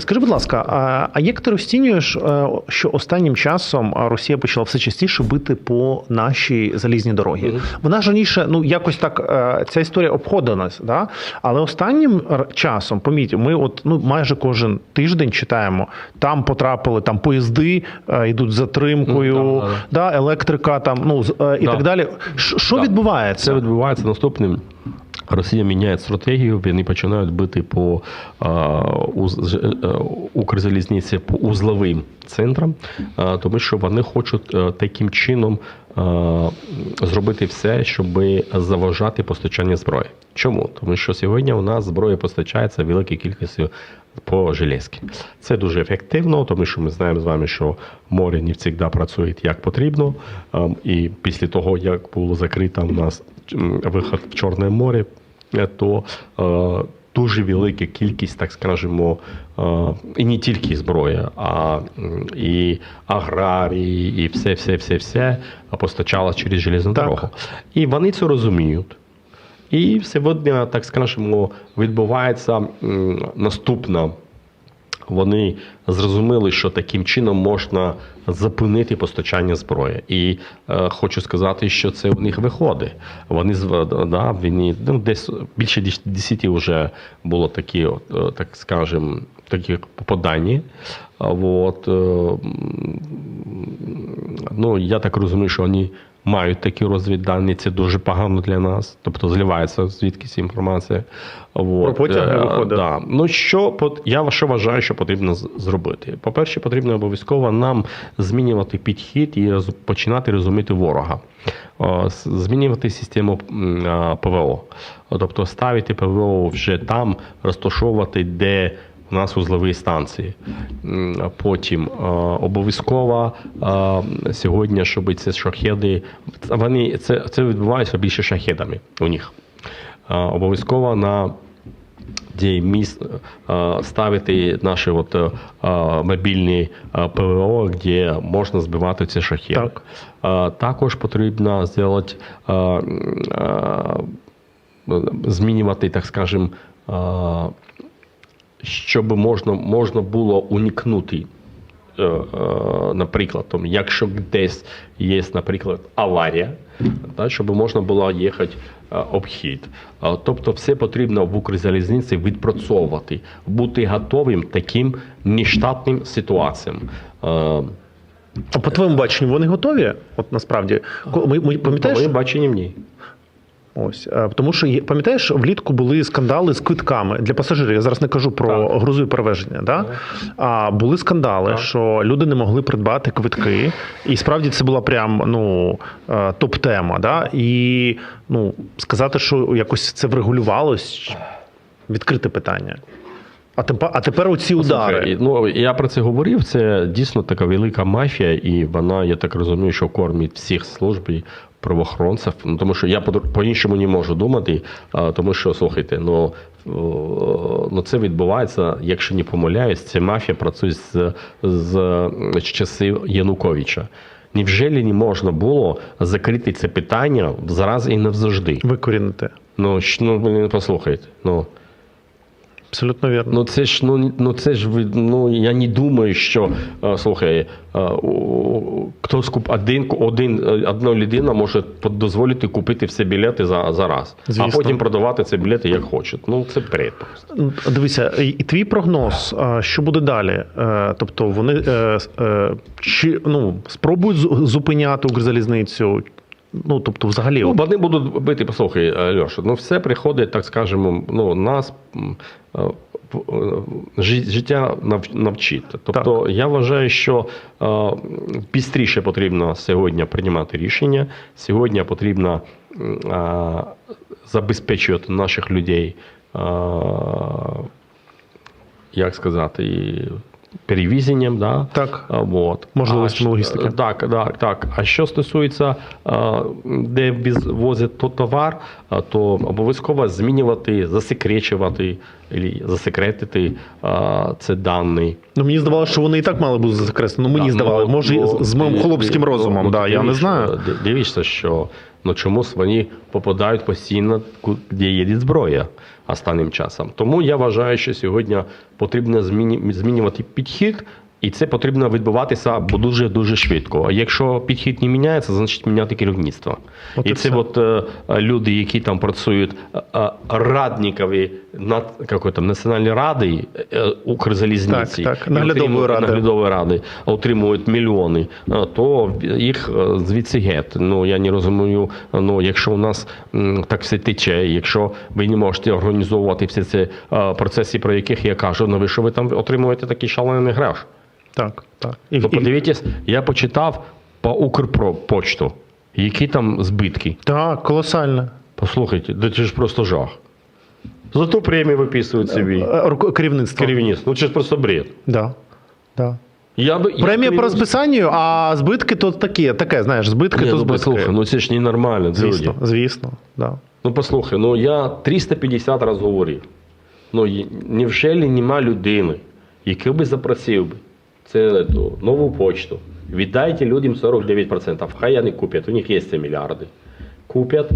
Скажи, будь ласка, а, як ти розцінюєш, е, що останнім часом Росія почала все частіше бити по нашій залізній дорогі? Вона ж раніше, ну якось так е, ця історія обходила нас, да? але останнім часом, поміть, ми от ну майже кожен тиждень читаємо, там потрапили там поїзди, е, йдуть з затримкою, так, да, да, електрика, там ну і Да. так далі. Що Да. відбувається? Це відбувається наступним. Росія міняє стратегію, вони починають бити по е, Укрзалізниці по узловим центрам, тому що вони хочуть е, таким чином зробити все, щоб заважати постачання зброї. Чому? Тому що сьогодні у нас зброя постачається великою кількістю по железки. Це дуже ефективно, тому що ми знаємо з вами, що море не завжди працює як потрібно. І після того, як було закрито у нас виход в Чорне море, то е, дуже велика кількість, так скажемо, е, і не тільки зброя, а і аграрії, і все, все, все, все постачало через железну дорогу. І вони це розуміють. І сьогодні, так скажемо, відбувається наступна. Вони зрозуміли, що таким чином можна зупинити постачання зброї. І е, хочу сказати, що це у них виходить. Вони да, вони, ну, десь більше 10 вже було такі, е, так скажемо, такі попадання. От, е, ну, я так розумію, що вони мають такі розвіддані, це дуже погано для нас. Тобто зливається звідкись інформація. От, Про потяги е, виходить. Да. Ну що я що вважаю, що потрібно зробити? По-перше, потрібно обов'язково нам змінювати підхід і починати розуміти ворога. Змінювати систему ПВО. Тобто ставити ПВО вже там, розташовувати, де у нас узлові станції. Потім обов'язково сьогодні, щоб ці шахеди, вони це, це відбувається більше шахедами у них. Обов'язково на де міст е, ставити наші от, е, мобільні е, ПВО, де можна збивати ці шахеди. Так. Е, Також потрібно зробити, е, е, змінювати, так скажемо, е, щоб можна, можна було уникнути. е, е, Наприклад, там, якщо десь є, наприклад, аварія, та, щоб можна було їхати е, обхід. Тобто, все потрібно в Укрзалізниці відпрацьовувати, бути готовим таким нештатним ситуаціям. А по твоєму баченню, вони готові? От насправді, ми, ми пам'ятаєш? по моїм баченням, ні. Ось е, тому, що є- пам'ятаєш, влітку були скандали з квитками для пасажирів. Я зараз не кажу про Так. грузові перевезення. Да? А були скандали, Так. що люди не могли придбати квитки, і справді це була прям ну е, топ-тема. Да? І ну сказати, що якось це врегулювалось, відкрите питання. А тепер, а тепер оці удари. Слухай, Ну я про це говорив. Це дійсно така велика мафія, і вона, я так розумію, що кормить всіх служб і правоохоронців. Ну тому що я по- по-іншому не можу думати, а, тому що слухайте, ну. Ну, це відбувається, якщо не помиляюсь, ця мафія працює з, з, з часів Януковича. Невже не можна було закрити це питання зараз і навзавжди? Викорінити. Ну, ну послухайте. Ну, Абсолютно вірно. Ну це ж ну, ну це ж ну я не думаю, що е, слухай, е, хтось куп один один е, одна людина може дозволити купити всі білети за, за раз, Звісно. а потім продавати ці білети як хочуть. Ну це бред просто. Дивися, і твій прогноз, а, що буде далі? Тобто вони чи ну спробують зупиняти Укрзалізницю? Ну тобто, взагалі, Ну, вони будуть бити, послухай, е, Льоша, ну все приходить, так скажемо, ну нас. е, е, жи- Життя нав- навчить. Тобто я вважаю, що пістріше потрібно сьогодні приймати рішення. Сьогодні потрібно забезпечувати наших людей, як сказати, перевізенням. Да? так. Вот. Можливостями А, логістики. Так, так, так. А що стосується, де ввозять то товар, то обов'язково змінювати, засекречувати, засекретити це дані. Ну мені здавалося, що вони і так мали бути закреслені. Ну мені Так, здавалося, ну, може, ну, з- моїм диві- хлопським ну, розумом, ну, да, я не знаю. ди- Дивіться, що але чомусь вони попадають постійно, де є зброя останнім часом. Тому я вважаю, що сьогодні потрібно змінювати підхід. І це потрібно відбуватися дуже дуже швидко. А якщо підхід не міняється, значить міняти керівництво. От і це все. от е, люди, які там працюють е, е, радникові над там національної ради е, Укрзалізниці, Так, так, наглядової отримують- ради. наглядової ради, отримують мільйони, то їх звідси геть. Ну я не розумію. Ну якщо у нас м, так все тече, якщо ви не можете організовувати всі ці процеси, про яких я кажу, ну ви що ви там отримуєте такий шалений граш? Так, так. І, і- подивіться, я почитав по Укрпочту, які там збитки. так, колосально. Послухайте, да це ж просто жах. Зато премію виписують собі. Е, Керівництво. Керівництво. Ну це ж просто бред. Да. Да. Я би, я Премія по розписанню, а збитки то такі, таке, знаєш, збитки Ні, то ну збитки. послухай, ну це ж ненормально, звісно, друзі. звісно. Да. Ну послухай, ну я 350 разів говорив. Ну невже нема людини, яка би запросив би це ту, нову почту. Віддайте людям 49%. Хай вони куплять, у них є ці мільярди. Купять,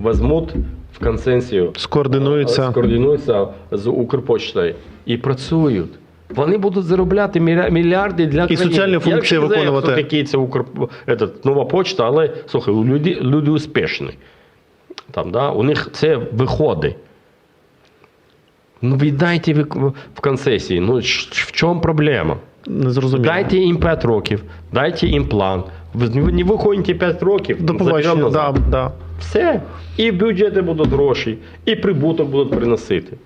візьмуть в консенсію Скоординуються. скоординуються з Укрпочтою і працюють. Вони будуть заробляти мільярди для країни. соціальні Я функції знаю, виконувати. Хто це Укр... этот, нова почта, але слухай, люди, люди успішні. Там, да? У них це виходить. Ну, віддайте ви в концесії. Ну, в чому проблема? Не зрозуміло. Дайте їм 5 років, дайте їм план. Ви не виходите 5 років, До побачення. Да, да. Все. І бюджети будуть гроші, і прибуток будуть приносити.